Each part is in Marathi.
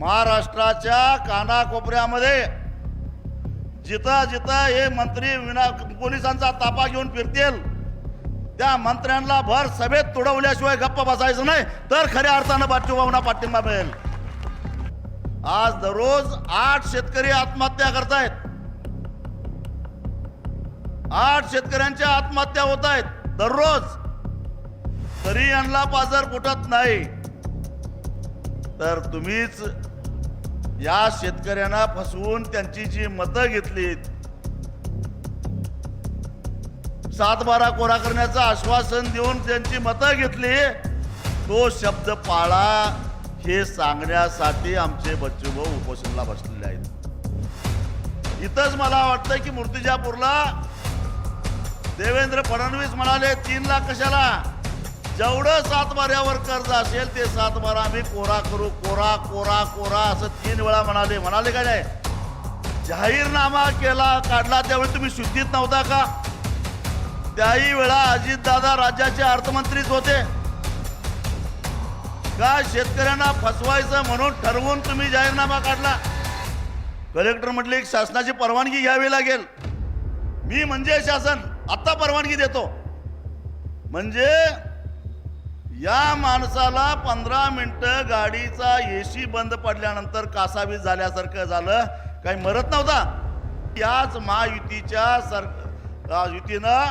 महाराष्ट्राच्या कानाकोपऱ्यामध्ये जिथं जिथं हे मंत्री विना पोलिसांचा तापा घेऊन फिरतील त्या मंत्र्यांना भर सभेत तुडवल्याशिवाय गप्प बसायचं नाही तर खऱ्या अर्थानं बाचूभावना पाठिंबा मिळेल. आज दररोज आठ शेतकरी आत्महत्या करतायत. आठ शेतकऱ्यांच्या आत्महत्या होत आहेत दररोज. तरी यांना पाजर कुठत नाही. तर तुम्हीच या शेतकऱ्यांना फसवून त्यांची जी मतं घेतलीत सात बारा कोरा करण्याचं आश्वासन देऊन त्यांची मतं घेतली तो शब्द पाळा हे सांगण्यासाठी आमचे बच्चूभाऊ उपोषणला बसलेले आहेत. इथंच मला वाटतं की मूर्तिजापूरला देवेंद्र फडणवीस म्हणाले तीन लाख कशाला? जेवढं सातबाऱ्यावर कर्ज असेल ते सातबारा आम्ही कोरा करू कोरा कोरा कोरा असं तीन वेळा म्हणाले. म्हणाले का नाही? जाहीरनामा केला काढला त्यावेळी तुम्ही शुद्धीत नव्हता का? त्याही वेळा अजितदादा राज्याचे अर्थमंत्रीच होते. का शेतकऱ्यांना फसवायचं म्हणून ठरवून तुम्ही जाहीरनामा काढला? कलेक्टर म्हटले शासनाची परवानगी घ्यावी लागेल. मी म्हणजे शासन आत्ता परवानगी देतो. म्हणजे या माणसाला पंधरा मिनटं गाडीचा एसी बंद पडल्यानंतर कासावीस झाल्यासारखं झालं. काही मरत नव्हता. याच महायुतीच्या सर युतीनं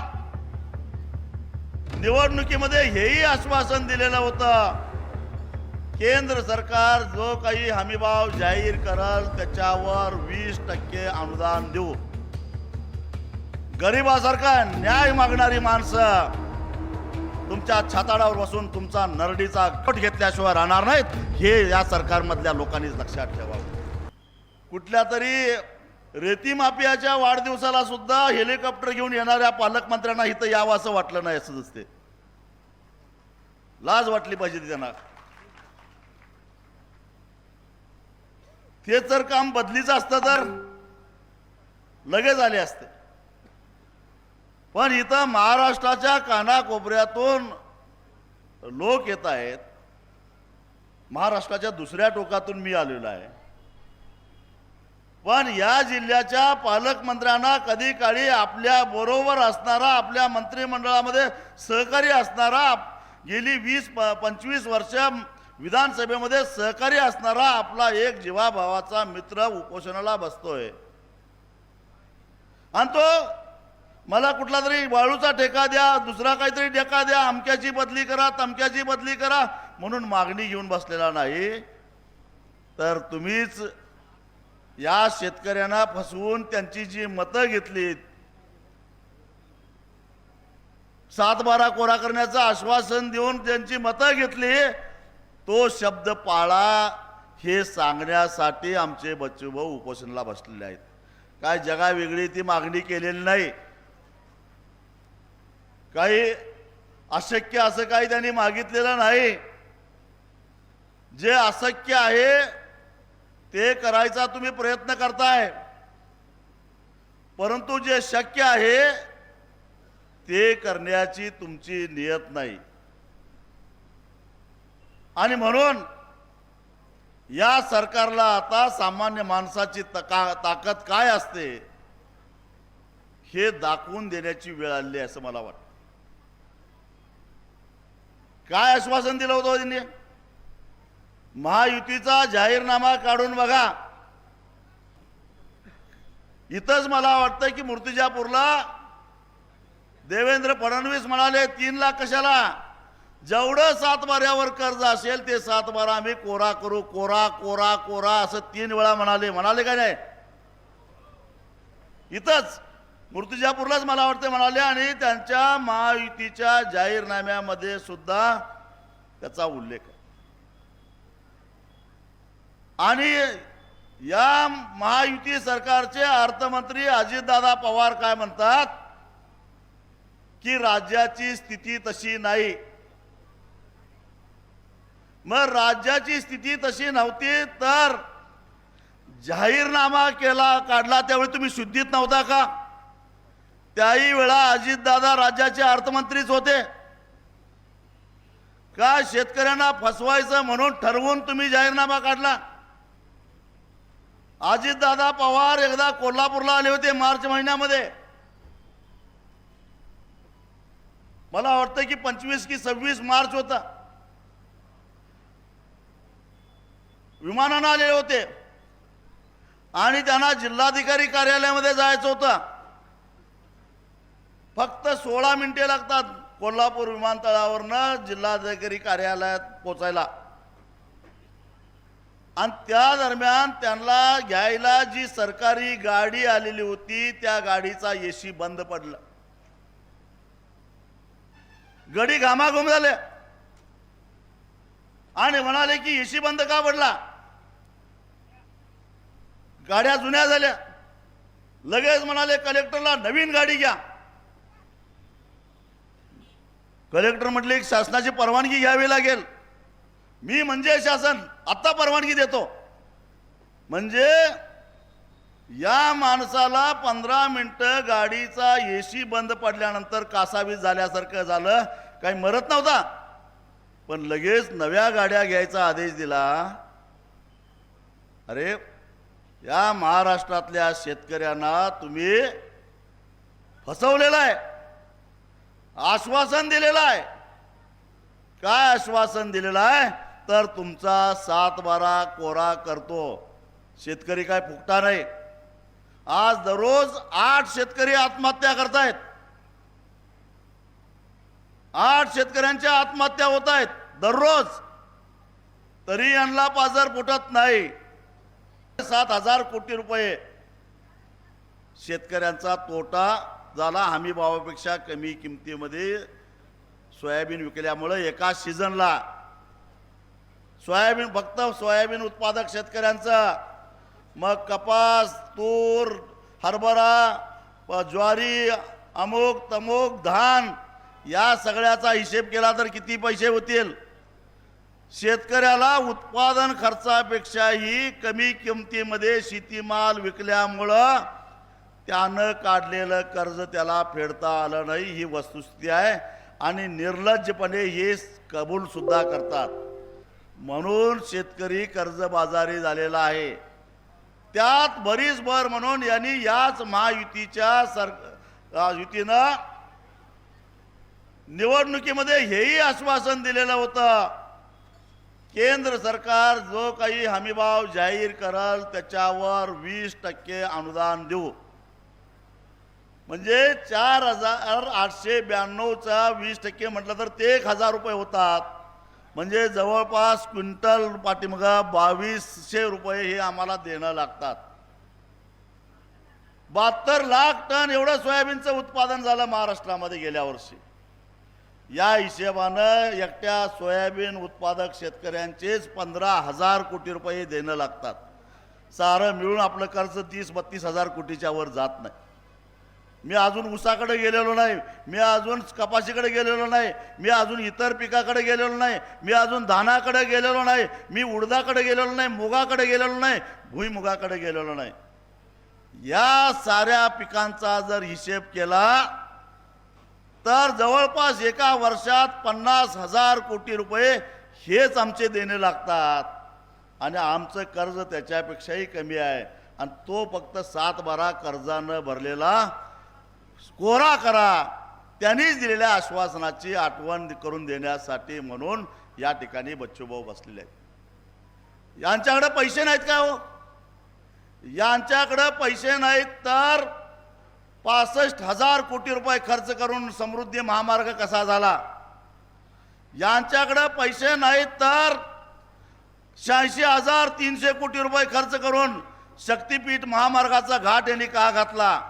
निवडणुकीमध्ये हेही आश्वासन दिलेलं होतं. केंद्र सरकार जो काही हमीभाव जाहीर करल त्याच्यावर वीस टक्के अनुदान देऊ. गरिबासारखा न्याय मागणारी माणसं. तुमच्या छाताडावर बसून तुमचा नरडीचा कट घेतल्याशिवाय राहणार नाहीत हे या सरकारमधल्या लोकांनीच लक्षात ठेवावं. कुठल्या तरी रेती माफियाच्या वाढदिवसाला सुद्धा हेलिकॉप्टर घेऊन येणाऱ्या पालकमंत्र्यांना इथं यावं असं वाटलं नाही असं दिसते लाज वाटली पाहिजे त्यांना. ते जर काम बदलीचं असतं तर लगेच आले असते. पण इथं महाराष्ट्राच्या कानाकोपऱ्यातून लोक येत आहेत. महाराष्ट्राच्या दुसऱ्या टोकातून मी आलेलो आहे. पण या जिल्ह्याच्या पालकमंत्र्यांना कधी काळी आपल्या बरोबर असणारा आपल्या मंत्रिमंडळामध्ये सहकारी असणारा गेली वीस प- पंचवीस वर्ष विधानसभेमध्ये सहकारी असणारा आपला एक जीवाभावाचा मित्र उपोषणाला बसतोय. आणि तो मला कुठला तरी वाळूचा ठेका द्या दुसरा काहीतरी ठेका द्या अमक्याची बदली करा तमक्याची बदली करा म्हणून मागणी घेऊन बसलेला नाही. तर तुम्हीच या शेतकऱ्यांना फसवून त्यांची जी मतं घेतलीत सात बारा कोरा करण्याचं आश्वासन देऊन त्यांची मतं घेतली तो शब्द पाळा हे सांगण्यासाठी आमचे बच्चूभाऊ उपोषणाला बसलेले आहेत. काय जगा वेगळी ती मागणी केलेली नाही. काही अशक्य असं काही त्यांनी मागितलेलं नाही. जे अशक्य आहे ते करायचा तुम्ही प्रयत्न करताय. परंतु जे शक्य आहे ते करण्याची तुमची नियत नाही. आणि म्हणून या सरकारला आता सामान्य माणसाची तका ताकद काय असते हे दाखवून देण्याची वेळ आली आहे असं मला वाटतं. काय आश्वासन दिलं होतं हो त्यांनी महायुतीचा जाहीरनामा काढून बघा. इथंच मला वाटतं की मूर्तिजापूरला देवेंद्र फडणवीस म्हणाले तीन लाख कशाला? जेवढं सातबाऱ्यावर कर्ज असेल ते सातबारा आम्ही कोरा करू कोरा कोरा कोरा असं तीन वेळा म्हणाले. म्हणाले का नाही? इथंच. मूर्तिजापूरलाच मला वाटतं म्हणाले आणि त्यांच्या महायुतीच्या जाहीरनाम्यामध्ये सुद्धा त्याचा उल्लेख आहे. आणि या महायुती सरकारचे अर्थमंत्री अजितदादा पवार काय म्हणतात? की राज्याची स्थिती तशी नाही. मग राज्याची स्थिती तशी नव्हती तर जाहीरनामा केला काढला त्यावेळी तुम्ही शुद्धीत नव्हता का? त्याही वेळा अजितदादा राज्याचे अर्थमंत्रीच होते. का शेतकऱ्यांना फसवायचं म्हणून ठरवून तुम्ही जाहीरनामा काढला? अजितदादा पवार एकदा कोल्हापूरला आले होते मार्च महिन्यामध्ये. मला वाटतं की पंचवीस की सव्वीस मार्च होता. विमानानं आलेले होते. आणि त्यांना जिल्हाधिकारी कार्यालयामध्ये जायचं होतं. फक्त सोळा मिनिटे लागतात कोल्हापूर विमानतळावरनं जिल्हाधिकारी कार्यालयात पोचायला. आणि त्या दरम्यान त्यांना घ्यायला जी सरकारी गाडी आलेली होती त्या गाडीचा एसी बंद पडला. गडी घामाघूम झाले. आणि म्हणाले की एसी बंद का पडला? गाड्या जुन्या झाल्या. लगेच म्हणाले कलेक्टरला नवीन गाडी घ्या. कलेक्टर म्हटले की शासनाची परवानगी घ्यावी लागेल. मी म्हणजे शासन आत्ता परवानगी देतो. म्हणजे या माणसाला पंधरा मिनटं गाडीचा एसी बंद पडल्यानंतर कासावीस झाल्यासारखं झालं. काही मरत नव्हता. पण लगेच नव्या गाड्या घ्यायचा आदेश दिला. अरे या महाराष्ट्रातल्या शेतकऱ्यांना तुम्ही फसवलेला आहे. आश्वासन दिलेलं आहे. काय आश्वासन दिलेलं आहे? तर तुमचा सात बारा कोरा करतो. शेतकरी काय फुकता नाही. आज दररोज आठ शेतकरी आत्महत्या करतायत. आठ शेतकऱ्यांच्या आत्महत्या होत आहेत दररोज. तरी यांना पाजर फुटत नाही. सात हजार कोटी रुपये शेतकऱ्यांचा तोटा झाला. हमी भावापेक्षा कमी किमतीमध्ये सोयाबीन विकल्यामुळं एका सीझनला सोयाबीन फक्त सोयाबीन उत्पादक शेतकऱ्यांचं मग कपास तूर हरभरा ज्वारी अमुक तमुक धान या सगळ्याचा हिशेब केला तर किती पैसे होतील? शेतकऱ्याला उत्पादन खर्चापेक्षाही कमी किमतीमध्ये शेतीमाल विकल्यामुळं त्यानं काढलेलं कर्ज त्याला फेडता आलं नाही ही वस्तुस्थिती आहे. आणि निर्लज्जपणे हे कबूलसुद्धा करतात. म्हणून शेतकरी कर्जबाजारी झालेला आहे. त्यात बरीच भर म्हणून यांनी याच महायुतीच्या सर युतीनं निवडणुकीमध्ये हेही आश्वासन दिलेलं होतं. केंद्र सरकार जो काही हमीभाव जाहीर करल त्याच्यावर वीस टक्के अनुदान देऊ. म्हणजे चार हजार आठशे ब्याण्णवचा वीस टक्के म्हटलं तर ते एक हजार रुपये होतात. म्हणजे जवळपास क्विंटल पाठीमागा बावीसशे रुपये हे आम्हाला देणं लागतात. बहात्तर लाख टन एवढं सोयाबीनचं उत्पादन झालं महाराष्ट्रामध्ये गेल्या वर्षी. या हिशेबानं एकट्या सोयाबीन उत्पादक शेतकऱ्यांचेच पंधरा हजार कोटी रुपये देणं लागतात. सारं मिळून आपलं कर्ज तीस बत्तीस हजार कोटीच्या वर जात नाही. मी अजून ऊसाकडे गेलेलो नाही. मी अजून कपाशीकडे गेलेलो नाही. मी अजून इतर पिकाकडे गेलेलो नाही. मी अजून धानाकडे गेलेलो नाही. मी उडदाकडे गेलेलो नाही. मुगाकडे गेलेलो नाही. भुईमुगाकडे गेलेलो नाही. या साऱ्या पिकांचा जर हिशेब केला तर जवळपास एका वर्षात पन्नास हजार कोटी रुपये हेच आमचे देणे लागतात. आणि आमचं कर्ज त्याच्यापेक्षाही कमी आहे. आणि तो फक्त सात बारा कर्जानं भरलेला कोरा करा. त्यांनीच दिलेल्या आश्वासनाची आठवण करून देण्यासाठी म्हणून या ठिकाणी बच्चूभाऊ बसलेले आहेत. यांच्याकडे पैसे नाहीत का हो? यांच्याकडे पैसे नाहीत तर पासष्ट हजार कोटी रुपये खर्च करून समृद्धी महामार्ग कसा झाला? यांच्याकडे पैसे नाहीत तर शहाऐंशी हजार तीनशे कोटी रुपये खर्च करून शक्तीपीठ महामार्गाचा घाट यांनी का घातला?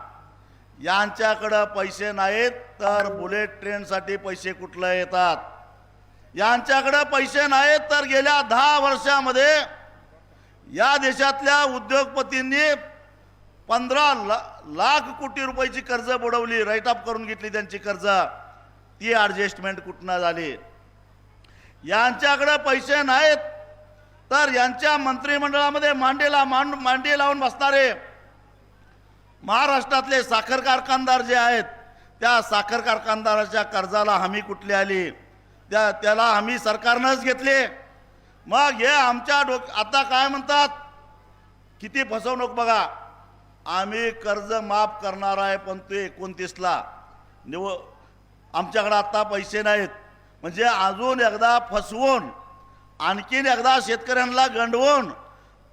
यांच्याकडं पैसे नाहीत तर बुलेट ट्रेनसाठी पैसे कुठलं येतात? यांच्याकडं पैसे नाहीत तर गेल्या दहा वर्षामध्ये या देशातल्या उद्योगपतींनी पंधरा ला लाख कोटी रुपयाची कर्ज बुडवली राईट ऑफ करून घेतली त्यांची कर्ज. ती ॲडजस्टमेंट कुठनं झाली? यांच्याकडं पैसे नाहीत तर यांच्या मंत्रिमंडळामध्ये मांडीला मांड मांडी लावून बसणारे महाराष्ट्रातले साखर कारखानदार जे आहेत त्या साखर कारखानदाराच्या कर्जाला हमी कुठली आली? त्या त्याला हमी सरकारनंच घेतली. मग हे आमच्या डोक आता काय म्हणतात? किती फसवणूक बघा. आम्ही कर्ज माफ करणार आहे पण ते एकोणतीसला. निव आमच्याकडे आत्ता पैसे नाहीत. म्हणजे अजून एकदा फसवून आणखीन एकदा शेतकऱ्यांना गंडवून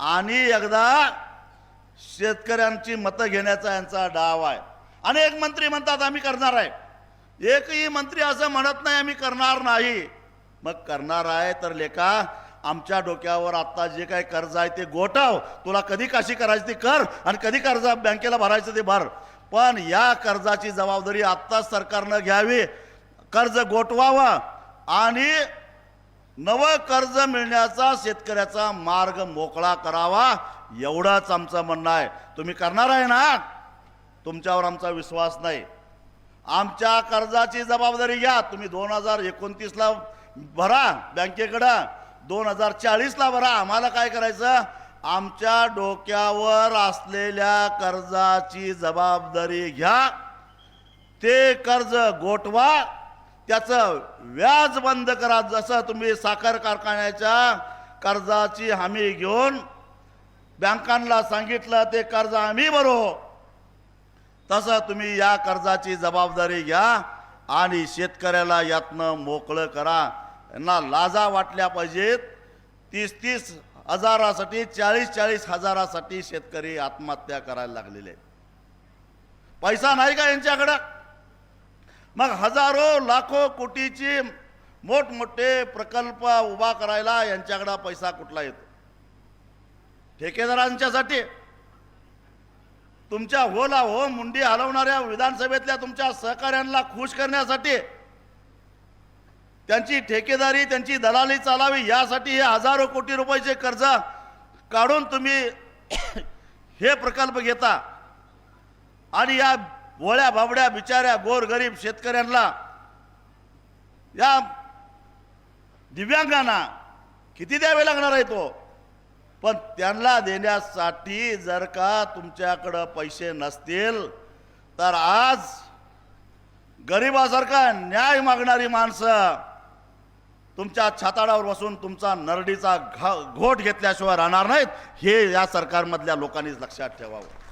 आणि एकदा शेतकऱ्यांची मतं घेण्याचा यांचा डाव आहे. अनेक मंत्री म्हणतात आम्ही करणार आहे. एकही मंत्री असं म्हणत नाही आम्ही करणार नाही. मग करणार आहे तर लेखा आमच्या डोक्यावर आत्ता जे काही कर्ज आहे ते गोठव. तुला कधी काशी करायची ती कर आणि कधी कर्ज बँकेला भरायचं ते भर. पण या कर्जाची जबाबदारी आत्ताच सरकारनं घ्यावी. कर्ज गोठवावं आणि नवं कर्ज मिळण्याचा शेतकऱ्याचा मार्ग मोकळा करावा एवढंच आमचं म्हणणं आहे. तुम्ही करणार आहे ना? तुमच्यावर आमचा विश्वास नाही. आमच्या कर्जाची जबाबदारी घ्या. तुम्ही दोन हजार एकोणतीसला भरा बँकेकडं दोन हजार चाळीसला भरा. आम्हाला काय करायचं? आमच्या डोक्यावर असलेल्या कर्जाची जबाबदारी घ्या. ते कर्ज गोठवा. त्याचं व्याज बंद करा. जसं तुम्ही साखर कारखान्याच्या कर्जाची हमी घेऊन बँकांना सांगितलं ते कर्ज आम्ही भरू. तसं तुम्ही या कर्जाची जबाबदारी घ्या आणि शेतकऱ्याला यातनं मोकळं करा. यांना लाजा वाटल्या पाहिजेत. तीस तीस हजारासाठी चाळीस चाळीस हजारासाठी शेतकरी आत्महत्या करायला लागलेले आहेत. पैसा नाही का यांच्याकडं? मग हजारो लाखो कोटीचे मोठमोठे प्रकल्प उभा करायला यांच्याकडं पैसा कुठला येतो? ठेकेदारांच्यासाठी. तुमच्या होला हो मुंडी हलवणाऱ्या विधानसभेतल्या तुमच्या सहकाऱ्यांना खुश करण्यासाठी. त्यांची ठेकेदारी त्यांची दलाली चालावी यासाठी हे हजारो कोटी रुपयाचे कर्ज काढून तुम्ही हे प्रकल्प घेता. आणि या गोळ्या बाबड्या बिचाऱ्या गोरगरीब शेतकऱ्यांना या दिव्यांगांना किती द्यावे लागणार आहे तो? पण त्यांना देण्यासाठी जर का तुमच्याकडं पैसे नसतील तर आज गरिबासारखा न्याय मागणारी माणसं तुमच्या छाताडावर बसून तुमचा नरडीचा घा घोट घेतल्याशिवाय राहणार नाहीत. हे या सरकारमधल्या लोकांनीच लक्षात ठेवावं.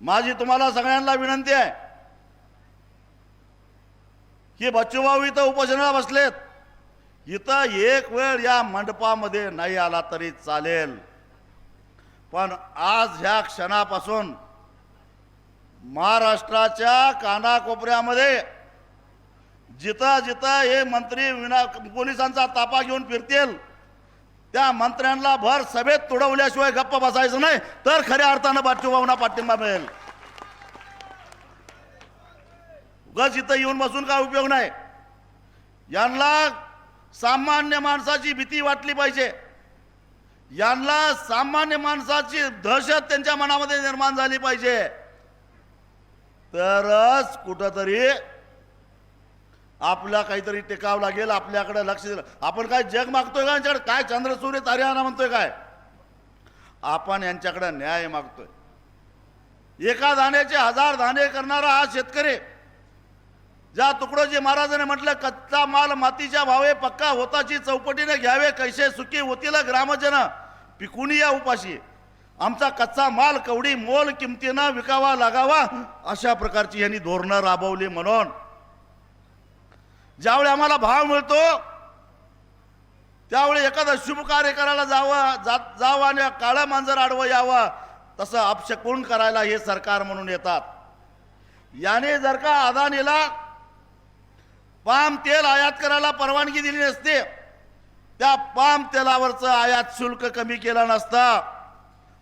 माझी तुम्हाला सगळ्यांना विनंती आहे. की बच्चूभाऊ इथं उपोषणाला बसलेत. इथं एक वेळ या मंडपामध्ये नाही आला तरी चालेल. पण आज ह्या क्षणापासून महाराष्ट्राच्या कानाकोपऱ्यामध्ये जिथं जिथं हे मंत्री विना पोलिसांचा तापा घेऊन फिरतील त्या मंत्र्यांना भर सभेत तुडवल्याशिवाय गप्प बसायचं नाही तर खऱ्या अर्थानं बच्चूभाऊंना पाठिंबा मिळेल. उगाच इथं येऊन बसून काय उपयोग नाही. यांना सामान्य माणसाची भीती वाटली पाहिजे. यांना सामान्य माणसाची दहशत त्यांच्या मनामध्ये निर्माण झाली पाहिजे. तरच कुठंतरी आपला काहीतरी टिकावं लागेल आपल्याकडे लक्ष दिलं. आपण काय जग मागतोय का यांच्याकडे? काय चंद्रसूर्य तार्याना म्हणतोय काय? आपण यांच्याकडे न्याय मागतोय. एका दाण्याचे हजार दाणे करणारा हा शेतकरी ज्या तुकडोजी महाराजाने म्हटलं कच्चा माल मातीच्या भावे पक्का होताची चौपटीने घ्यावे कैसे सुखी होतील ग्रामजन? पिकुनी या उपाशी. आमचा कच्चा माल कवडी मोल किमतीनं विकावा लागावा. अशा प्रकारची यांनी धोरणं राबवली म्हणून ज्यावेळी आम्हाला भाव मिळतो त्यावेळी एखादं शुभ कार्य करायला जावं जात जावं आणि काळं मांजर आडवं यावं तसं अपशकून करायला हे सरकार म्हणून येतात. याने जर का अदानीला पाम तेल आयात करायला परवानगी दिली नसते त्या पाम तेलावरचं आयात शुल्क कमी केलं नसतं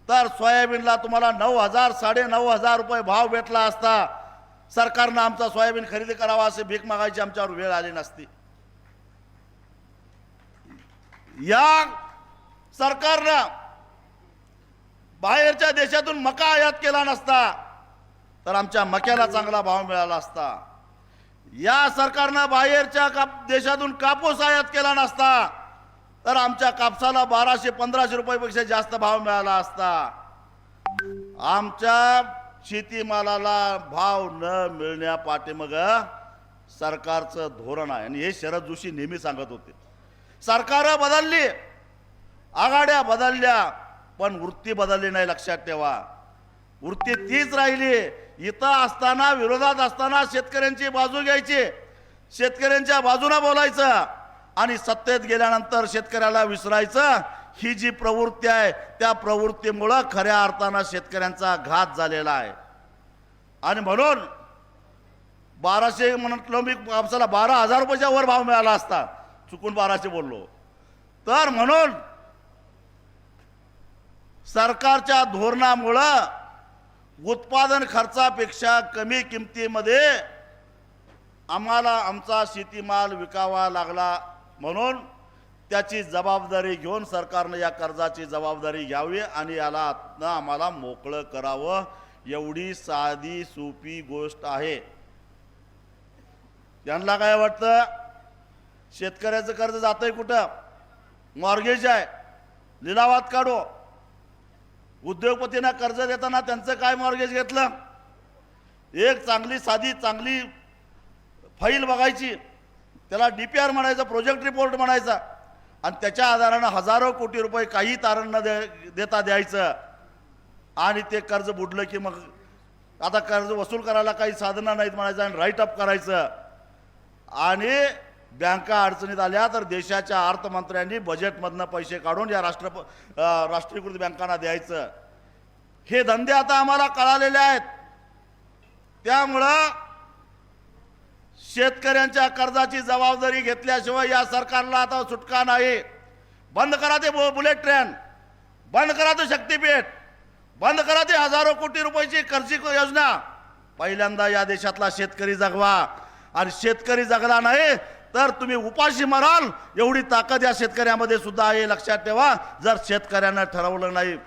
तर सोयाबीनला तुम्हाला नऊ हजार साडे नऊ हजार रुपये भाव भेटला असता. सरकारनं आमचा सोयाबीन खरेदी करावा असे भीक मागायची आमच्यावर वेळ आली नसती. या सरकारनं बाहेरच्या देशातून मका आयात केला नसता तर आमच्या मक्याला चांगला भाव मिळाला असता. या सरकारनं बाहेरच्या काप देशातून कापूस आयात केला नसता तर आमच्या कापसाला बाराशे पंधराशे रुपयापेक्षा जास्त भाव मिळाला असता. आमच्या शेतीमालाला भाव न मिळण्या पाठीमग सरकारचं धोरण आहे. आणि हे शरद जोशी नेहमी सांगत होते. सरकार बदलली आघाड्या बदलल्या पण वृत्ती बदलली नाही लक्षात ठेवा. वृत्ती तीच राहिली इथं असताना विरोधात असताना शेतकऱ्यांची बाजू घ्यायची शेतकऱ्यांच्या बाजूला बोलायचं आणि सत्तेत गेल्यानंतर शेतकऱ्याला विसरायचं ही जी प्रवृत्ती आहे त्या प्रवृत्तीमुळं खऱ्या अर्थानं शेतकऱ्यांचा घात झालेला आहे. आणि म्हणून बाराशे म्हटलं मी कापसाला बारा हजार रुपयाच्या वर भाव मिळाला असता चुकून बाराशे बोललो. तर म्हणून सरकारच्या धोरणामुळं उत्पादन खर्चापेक्षा कमी किमतीमध्ये आम्हाला आमचा शेतीमाल विकावा लागला म्हणून त्याची जबाबदारी घेऊन सरकारनं या कर्जाची जबाबदारी घ्यावी आणि याला आम्हाला मोकळं करावं एवढी साधी सोपी गोष्ट आहे. त्यांना काय वाटतं? शेतकऱ्याचं कर्ज जातंय कुठं? मॉर्गेज आहे. लिलावात काढू. उद्योगपतींना कर्ज देताना त्यांचं काय मॉर्गेज घेतलं? एक चांगली साधी चांगली फाईल बघायची. त्याला डी पी आर म्हणायचं प्रोजेक्ट रिपोर्ट म्हणायचा. आणि त्याच्या आधारानं हजारो कोटी रुपये काही तारण न दे देता द्यायचं. आणि ते कर्ज बुडलं की मग आता कर्ज वसूल करायला काही साधनं नाहीत म्हणायचं आणि राईट अप करायचं. आणि बँका अडचणीत आल्या तर देशाच्या अर्थमंत्र्यांनी बजेटमधनं पैसे काढून या राष्ट्र राष्ट्रीयकृत बँकांना द्यायचं. हे धंदे आता आम्हाला कळालेले आहेत. त्यामुळं शेतकऱ्यांच्या कर्जाची जबाबदारी घेतल्याशिवाय या सरकारला आता सुटका नाही. बंद करा ते बु- बुलेट ट्रेन. बंद करा ते शक्तीपीठ. बंद करा ते हजारो कोटी रुपयाची कर्जी योजना. पहिल्यांदा या देशातला शेतकरी जगवा. आणि शेतकरी जगला नाही तर तुम्ही उपाशी मराल. एवढी ताकद या शेतकऱ्यामध्ये सुद्धा आहे लक्षात ठेवा. जर शेतकऱ्यांना ठरवलं नाही.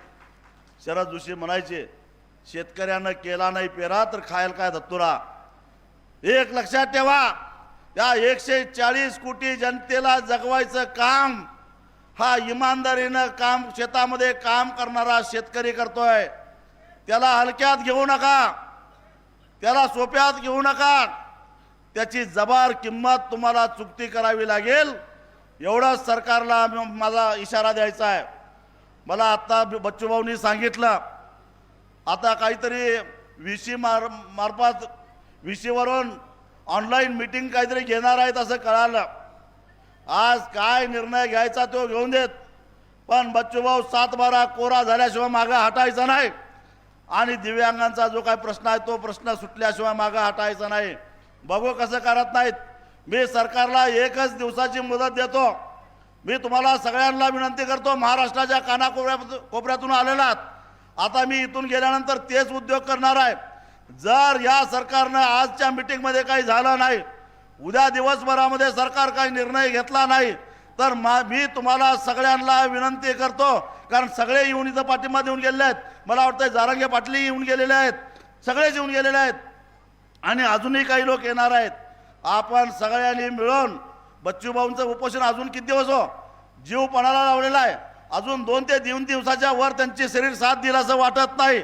शरद जोशी म्हणायचे शेतकऱ्यानं केला नाही पेरा तर खायला काय धत्तुरा? एक लक्षात ठेवा त्या एकशे चाळीस कोटी जनतेला जगवायचं काम हा इमानदारीनं काम शेतामध्ये काम करणारा शेतकरी करतोय. त्याला हलक्यात घेऊ नका त्याला सोप्यात घेऊ नका. त्याची जबार किंमत तुम्हाला चुकती करावी लागेल. एवढाच सरकारला माझा इशारा द्यायचा आहे. मला आत्ता बच्चूभाऊनी सांगितलं आता काहीतरी व्ही सी मार मार्फत विषयवरून ऑनलाईन मीटिंग काहीतरी घेणार आहेत असं कळालं. आज काय निर्णय घ्यायचा तो घेऊन देत. पण बच्चूभाऊ सात बारा कोरा झाल्याशिवाय मागं हटायचा नाही. आणि दिव्यांगांचा जो काय प्रश्न आहे तो प्रश्न सुटल्याशिवाय मागं हटायचा नाही. बघू कसं करत नाहीत. मी सरकारला एकच दिवसाची मुदत देतो. मी तुम्हाला सगळ्यांना विनंती करतो महाराष्ट्राच्या कानाकोपऱ्या कोपऱ्यातून आलेला आता मी इथून गेल्यानंतर तेच उद्योग करणार आहे. जर या सरकारनं आजच्या मिटिंगमध्ये काही झालं नाही उद्या दिवसभरामध्ये सरकार काही निर्णय घेतला नाही तर मा मी तुम्हाला सगळ्यांना विनंती करतो कारण सगळे येऊन इथं पाठिंबा देऊन गेलेले आहेत. मला वाटतं जारंगे पाटली येऊन गेलेले आहेत. सगळेच येऊन गेलेले आहेत. आणि अजूनही काही लोक येणार आहेत. आपण सगळ्यांनी मिळून बच्चूभाऊंचं उपोषण अजून किती दिवस हो? जीव पणाला लावलेला आहे. अजून दोन ते तीन दिवसाच्या वर त्यांची शरीर साथ दिलं असं वाटत नाही.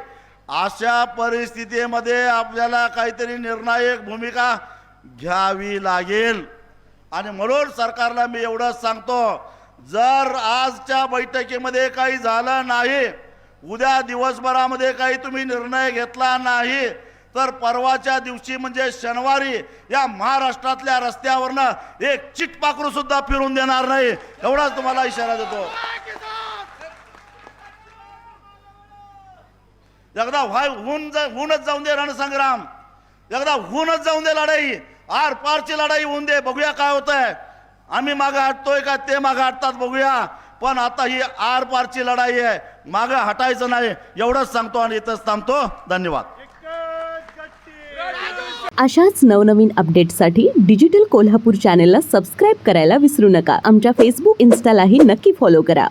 अशा परिस्थितीमध्ये आपल्याला काहीतरी निर्णायक भूमिका घ्यावी लागेल. आणि म्हणून सरकारला मी एवढंच सांगतो जर आजच्या बैठकीमध्ये काही झालं नाही उद्या दिवसभरामध्ये काही तुम्ही निर्णय घेतला नाही तर परवाच्या दिवशी म्हणजे शनिवारी या महाराष्ट्रातल्या रस्त्यावरनं एक चिटपाखरू सुद्धा फिरून देणार नाही. एवढाच तुम्हाला इशारा देतो. एकदा व्हाय होऊन जा होऊनच जाऊन दे रणसंग्राम. एकदा होऊनच जाऊन दे लढाई. आर पारची लढाई होऊन दे बघूया काय होत आहे आम्ही मागं हटतोय का ते मागं हटतात बघूया. पण आता ही आर पारची लढाई आहे. मागं हटायचं नाही. एवढंच सांगतो आणि इथंच थांबतो. धन्यवाद. अशाच नवनवीन अपडेटसाठी डिजिटल कोल्हापूर चॅनेलला सबस्क्राईब करायला विसरू नका. आमच्या फेसबुक इन्स्टालाही नक्की फॉलो करा.